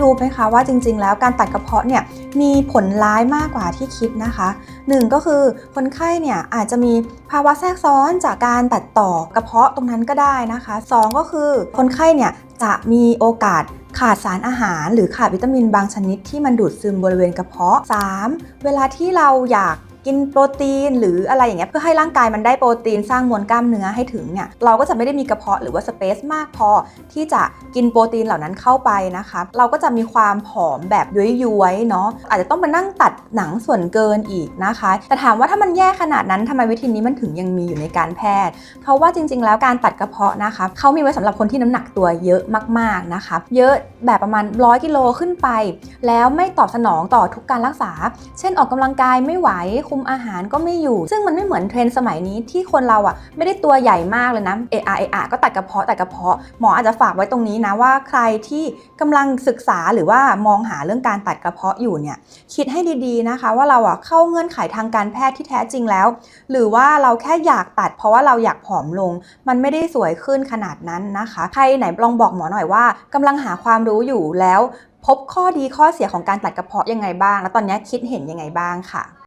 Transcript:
รู้ไหมคะว่าจริงๆ แล้วการตัดกระเพาะเนี่ยมีผลร้ายมากกว่าที่คิดนะคะหนึ่งก็คือคนไข้เนี่ยอาจจะมีภาวะแทรกซ้อนจากการตัดต่อกระเพาะตรงนั้นก็ได้นะคะสองก็คือคนไข้เนี่ยจะมีโอกาสขาดสารอาหารหรือขาดวิตามินบางชนิดที่มันดูดซึมบริเวณกระเพาะ 3. เวลาที่เราอยาก กินโปรตีนหรืออะไรอย่างเงี้ยเพื่อให้ร่างกายมันได้โปรตีนสร้างมวลกล้ามเนื้อให้ถึงเนี่ยเราก็จะไม่ได้มีกระเพาะหรือว่าสเปซมากพอที่จะกินโปรตีนเหล่านั้นเข้าไปนะคะเราก็จะมีความผอมแบบย้วยๆเนาะอาจจะต้องมานั่งตัดหนังส่วนเกินอีกนะคะ แต่ถามว่าถ้ามันแย่ขนาดนั้นทำไมวิธีนี้มันถึงยังมีอยู่ในการแพทย์ เพราะว่าจริง ๆ แล้วการตัดกระเพาะนะคะเขามีไว้สำหรับคนที่น้ำหนักตัวเยอะมากๆนะคะเยอะแบบประมาณ 100 กิโลขึ้นไป แล้วไม่ตอบสนองต่อทุกการรักษา เช่นออกกำลังกายไม่ไหวคุมอาหารก็ไม่อยู่ ซึ่งมันไม่เหมือนเทรนด์สมัยนี้ที่คนเราอะไม่ได้ตัวใหญ่มากเลยนะเออาเออาก็ตัดกระเพาะตัดกระเพาะหมออาจจะฝากไว้ตรงนี้นะว่าใครที่กำลังศึกษาหรือว่ามองหาเรื่องการตัดกระเพาะอยู่เนี่ยคิดให้ดีๆนะคะ ว่าเราอะเข้าเงื่อนไขทางการแพทย์ที่แท้จริงแล้ว หรือว่าเราแค่อยากตัด เพราะว่าเราอยากผอมลง มันไม่ได้สวยขึ้นขนาดนั้นนะคะ ใครไหนลองบอกหมอหน่อยว่ากำลังหาความรู้อยู่แล้ว พบข้อดีข้อเสียของการตัดกระเพาะยังไงบ้าง แล้วตอนนี้คิดเห็นยังไงบ้างค่ะ